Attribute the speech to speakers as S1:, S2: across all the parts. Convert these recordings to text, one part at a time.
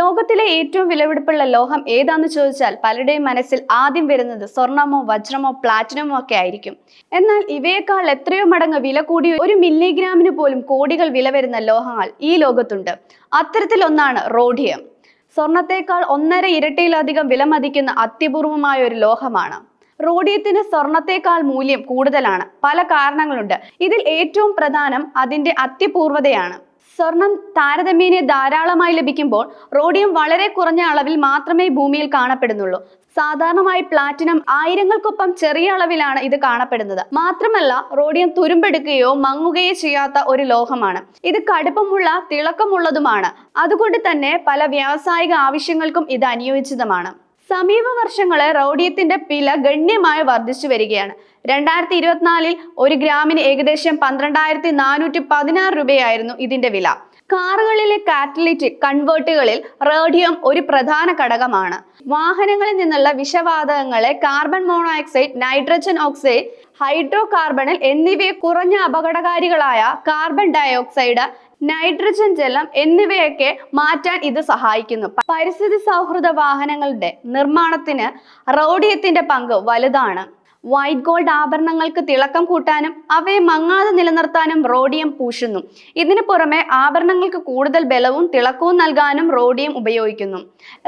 S1: ലോകത്തിലെ ഏറ്റവും വിലപിടിപ്പുള്ള ലോഹം ഏതാന്ന് ചോദിച്ചാൽ പലരുടെയും മനസ്സിൽ ആദ്യം വരുന്നത് സ്വർണമോ വജ്രമോ പ്ലാറ്റിനമോ ഒക്കെ ആയിരിക്കും. എന്നാൽ ഇവയേക്കാൾ എത്രയോ മടങ്ങ് വില കൂടിയ ഒരു മില്ലിഗ്രാമിന് പോലും കോടികൾ വില വരുന്ന ലോഹങ്ങൾ ഈ ലോകത്തുണ്ട്. അത്തരത്തിലൊന്നാണ് റോഡിയം. സ്വർണത്തേക്കാൾ ഒന്നര ഇരട്ടിയിലധികം വില മതിക്കുന്ന അത്യപൂർവമായ ഒരു ലോഹമാണ്. റോഡിയത്തിന് സ്വർണത്തേക്കാൾ മൂല്യം കൂടുതലാണ്. പല കാരണങ്ങളുണ്ട്. ഇതിൽ ഏറ്റവും പ്രധാനം അതിന്റെ അത്യപൂർവതയാണ്. സ്വർണം താരതമ്യേന ധാരാളമായി ലഭിക്കുമ്പോൾ റോഡിയം വളരെ കുറഞ്ഞ അളവിൽ മാത്രമേ ഭൂമിയിൽ കാണപ്പെടുന്നുള്ളൂ. സാധാരണമായി പ്ലാറ്റിനം ആയിരങ്ങൾക്കൊപ്പം ചെറിയ അളവിലാണ് ഇത് കാണപ്പെടുന്നത്. മാത്രമല്ല റോഡിയം തുരുമ്പെടുക്കുകയോ മങ്ങുകയോ ചെയ്യാത്ത ഒരു ലോഹമാണ്. ഇത് കടുപ്പമുള്ള തിളക്കമുള്ളതുമാണ്. അതുകൊണ്ട് തന്നെ പല വ്യാവസായിക ആവശ്യങ്ങൾക്കും ഇത് അനുയോജിതമാണ് സമീപ വർഷങ്ങളെ റോഡിയത്തിന്റെ വില ഗണ്യമായി വർദ്ധിച്ചു വരികയാണ്. രണ്ടായിരത്തി ഇരുപത്തിനാലിൽ ഒരു ഗ്രാമിന് ഏകദേശം പന്ത്രണ്ടായിരത്തി നാനൂറ്റി പതിനാറ് രൂപയായിരുന്നു ഇതിന്റെ വില. കാറുകളിലെ കാറ്റലിറ്റിക് കൺവേർട്ടുകളിൽ റേഡിയം ഒരു പ്രധാന ഘടകമാണ്. വാഹനങ്ങളിൽ നിന്നുള്ള വിഷവാതകങ്ങളെ carbon monoxide nitrogen oxide hydro കാർബണിൽ എന്നിവയെ കുറഞ്ഞ അപകടകാരികളായ കാർബൺ ഡയോക്സൈഡ് നൈട്രജൻ ജലം എന്നിവയൊക്കെ മാറ്റാൻ ഇത് സഹായിക്കുന്നു. പരിസ്ഥിതി സൗഹൃദ വാഹനങ്ങളുടെ നിർമ്മാണത്തിന് റോഡിയത്തിന്റെ പങ്ക് വലുതാണ്. വൈറ്റ് ഗോൾഡ് ആഭരണങ്ങൾക്ക് തിളക്കം കൂട്ടാനും അവയെ മങ്ങാതെ നിലനിർത്താനും റോഡിയം പൂശുന്നു. ഇതിനു പുറമെ ആഭരണങ്ങൾക്ക് കൂടുതൽ ബലവും തിളക്കവും നൽകാനും റോഡിയം ഉപയോഗിക്കുന്നു.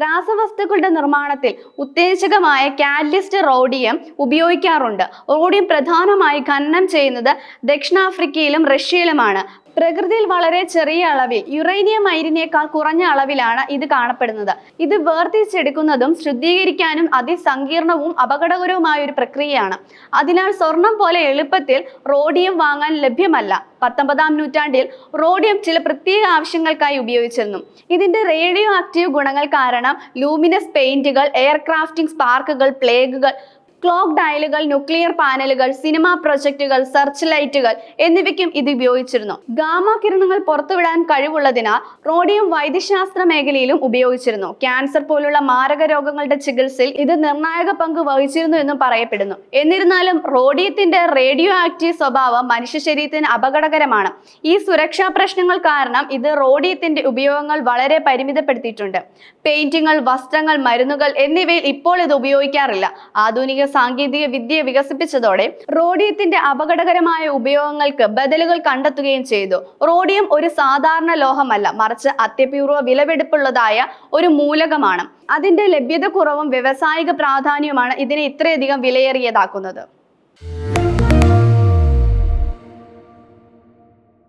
S1: രാസവസ്തുക്കളുടെ നിർമ്മാണത്തിൽ ഉത്തേജകമായ കാറ്റലിസ്റ്റ് റോഡിയം ഉപയോഗിക്കാറുണ്ട്. റോഡിയം പ്രധാനമായി ഖനനം ചെയ്യുന്നത് ദക്ഷിണാഫ്രിക്കയിലും റഷ്യയിലുമാണ്. പ്രകൃതിയിൽ വളരെ ചെറിയ അളവിൽ യുറേനിയം അയിരിനേക്കാൾ കുറഞ്ഞ അളവിലാണ് ഇത് കാണപ്പെടുന്നത്. ഇത് വേർതിരിച്ചെടുക്കുന്നതും ശുദ്ധീകരിക്കാനും അതിസങ്കീർണവും അപകടകരവുമായ ഒരു പ്രക്രിയയാണ്. അതിനാൽ സ്വർണം പോലെ എളുപ്പത്തിൽ റോഡിയം വാങ്ങാൻ ലഭ്യമല്ല. പത്തൊമ്പതാം നൂറ്റാണ്ടിൽ റോഡിയം ചില പ്രത്യേക ആവശ്യങ്ങൾക്കായി ഉപയോഗിച്ചിരുന്നു. ഇതിന്റെ റേഡിയോ ആക്റ്റീവ് ഗുണങ്ങൾ കാരണം ലൂമിനസ് പെയിന്റുകൾ എയർക്രാഫ്റ്റിംഗ് സ്പാർക്കുകൾ പ്ലേഗുകൾ ക്ലോക്ക് ഡയലുകൾ ന്യൂക്ലിയർ പാനലുകൾ സിനിമാ പ്രൊജക്ടുകൾ സെർച്ച് ലൈറ്റുകൾ എന്നിവയ്ക്കും ഇത് ഉപയോഗിച്ചിരുന്നു. ഗാമ കിരണങ്ങൾ പുറത്തുവിടാൻ കഴിവുള്ളതിനാൽ റോഡിയം വൈദ്യശാസ്ത്ര മേഖലയിലും ഉപയോഗിച്ചിരുന്നു. ക്യാൻസർ പോലുള്ള മാരക രോഗങ്ങളുടെ ചികിത്സയിൽ ഇത് നിർണായക പങ്ക് വഹിച്ചിരുന്നു എന്നും പറയപ്പെടുന്നു. എന്നിരുന്നാലും റോഡിയത്തിന്റെ റേഡിയോ ആക്റ്റീവ് സ്വഭാവം മനുഷ്യ ശരീരത്തിന് അപകടകരമാണ്. ഈ സുരക്ഷാ പ്രശ്നങ്ങൾ കാരണം ഇത് റോഡിയത്തിന്റെ ഉപയോഗങ്ങൾ വളരെ പരിമിതപ്പെടുത്തിയിട്ടുണ്ട്. പെയിന്റിങ്ങൾ വസ്ത്രങ്ങൾ മരുന്നുകൾ എന്നിവയിൽ ഇപ്പോൾ ഇത് ഉപയോഗിക്കാറില്ല. ആധുനിക സാങ്കേതിക വിദ്യ വികസിപ്പിച്ചതോടെ റോഡിയത്തിന്റെ അപകടകരമായ ഉപയോഗങ്ങൾക്ക് ബദലുകൾ കണ്ടെത്തുകയും ചെയ്തു. റോഡിയം ഒരു സാധാരണ ലോഹമല്ല മറിച്ച് അത്യപൂർവ വിലപിടിപ്പുള്ളതായ ഒരു മൂലകമാണ്. അതിന്റെ ലഭ്യത കുറവും വ്യവസായിക പ്രാധാന്യവുമാണ് ഇതിനെ ഇത്രയധികം വിലയേറിയതാക്കുന്നത്.